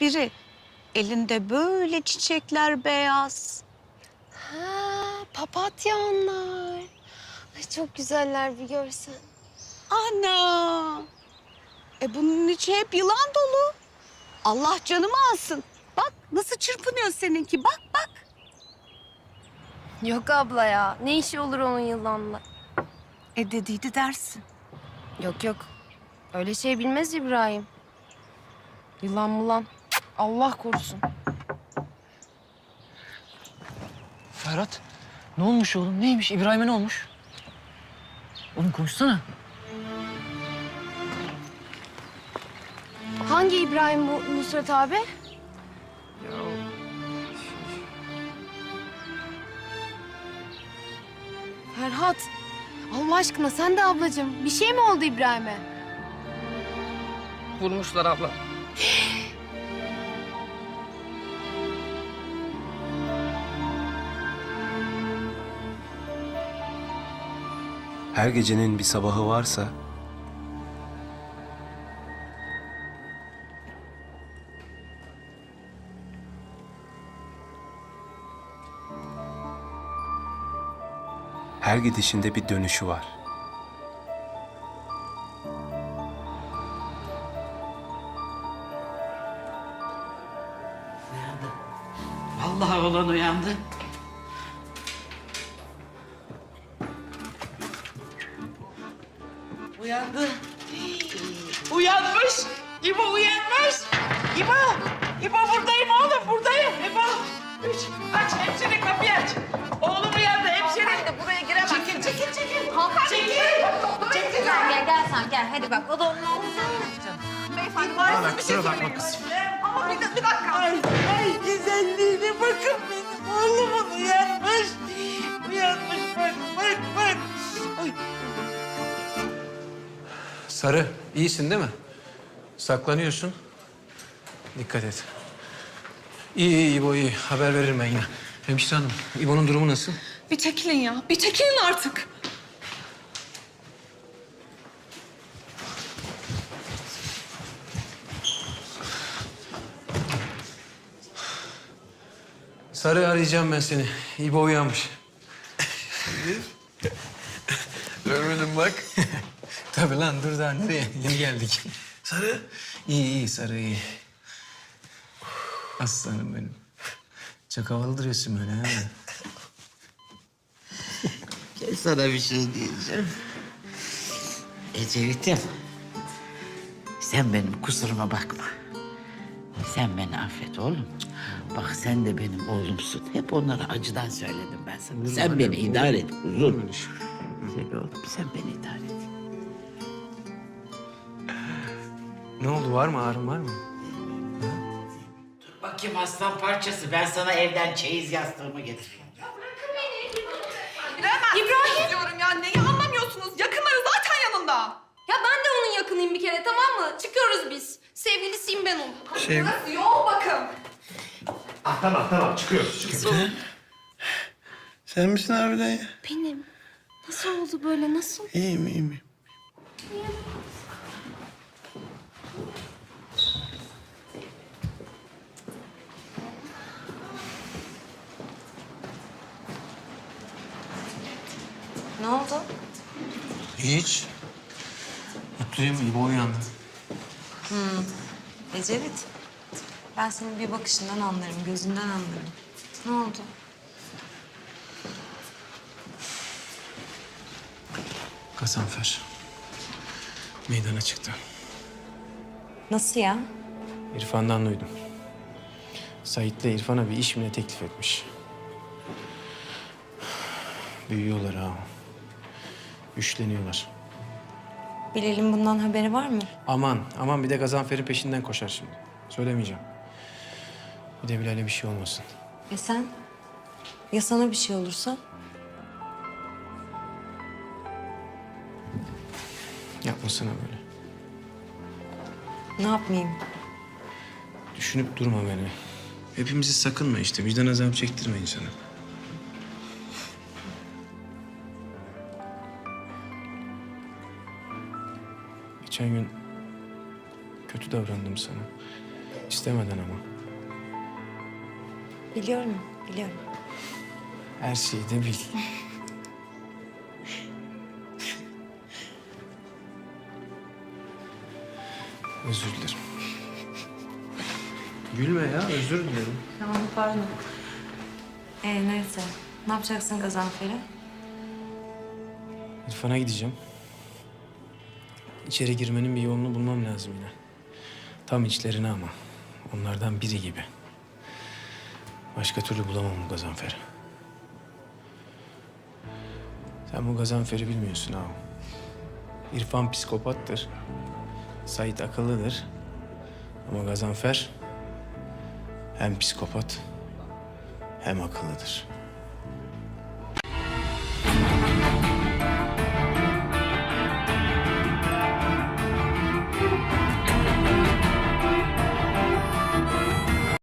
biri. Elinde böyle çiçekler beyaz. Ha, papatya onlar. Ay çok güzeller bir görsen. Ana! E bunun içi hep yılan dolu. Allah canımı alsın. Bak nasıl çırpınıyor seninki. Bak bak. Yok abla ya. Ne işi olur onun yılanla? E dediydi dersin. Yok yok. Öyle şey bilmez İbrahim. Yılan mulan. Allah korusun. Ferhat, ne olmuş oğlum? Neymiş? İbrahim'e ne olmuş? Oğlum konuşsana. Hangi İbrahim bu Nusret abi? Ferhat. Allah aşkına sen de ablacığım. Bir şey mi oldu İbrahim'e? Vurmuşlar abla. Her gecenin bir sabahı varsa her gidişinde bir dönüşü var. Vallahi olan uyandı. Uyandı. Uyanmış. İbo uyanmış. İbo. İbo buradayım oğlum buradayım. İbo. Üç. Aç hemşire kapıyı aç. Oğlum uyandı hemşire. de buraya giremez. Çekil çekil çekil. Çekil. Çekil. Gel gel gel sen gel hadi bak o da onun oğlu Beyefendi var mı bir şey bakma kızım. Ama bir, bir dakika. Ay, ay güzelliğine bakın benim Sarı, iyisin değil mi? Saklanıyorsun. Dikkat et. İyi, iyi İbo iyi. Haber veririm ben yine. Hemşire hanım, İbo'nun durumu nasıl? Bir çekilin ya. Bir çekilin artık. Sarı arayacağım ben seni. İbo uyanmış. Görmedim bak. Tabii lan dur daha nereye? Yeni geldik. Sarı? İyi iyi Sarı iyi. Aslanım benim. Çok havalı duruyorsun böyle ha. Gel sana bir şey diyeceğim. Ecevit'im. Sen benim kusuruma bakma. Sen beni affet oğlum. Bak sen de benim oğlumsun. Hep onlara acıdan söyledim ben sana. sen beni idare et. Güzel oğlum sen beni idare et. Ne oldu var mı ağrın var mı? Bakayım aslan parçası. Ben sana evden çeyiz yastığımı getireyim. İbrahim. diyorum ya. Neyi anlamıyorsunuz? Yakınları zaten yanında. Ya ben de onun yakınıyım bir kere tamam mı? Çıkıyoruz biz. Sevgilisiyim ben onun. Burası yol bakın. Sen misin harbiden ya? Benim. Nasıl oldu böyle nasıl? İyiyim iyiyim. Ne oldu? Hiç. Mutluyum, İbo uyandı. Ecevit. Ben senin bir bakışından anlarım, gözünden anlarım. Ne oldu? Gazanfer. Meydana çıktı. Nasıl ya? İrfan'dan duydum. Sait'le İrfan'a bir iş mi ne teklif etmiş. Büyüyorlar ha. Güçleniyorlar. Bilal'in bundan haberi var mı? Aman, aman bir de Gazanfer'in peşinden koşar şimdi. Söylemeyeceğim. Bir de Bilal'e bir şey olmasın. E sen? Ya sana bir şey olursa? Yapmasana böyle. Ne yapmayayım? Düşünüp durma beni. Hepimizi sakınma işte. Vicdan azabı çektirme insana. Geçen gün kötü davrandım sana. İstemeden ama. Biliyorum, biliyorum. Her şeyi de bil. Özür dilerim. Gülme ya, özür dilerim. Tamam, pardon. Ee, neyse. Ne yapacaksın Gazanfer'e? İrfan'a gideceğim. İçeri girmenin bir yolunu bulmam lazım yine. Tam içlerine ama. Onlardan biri gibi. Başka türlü bulamam bu Gazanfer'i. Sen bu Gazanfer'i bilmiyorsun ağam. İrfan psikopattır. Sait akıllıdır. Ama Gazanfer hem psikopat hem akıllıdır.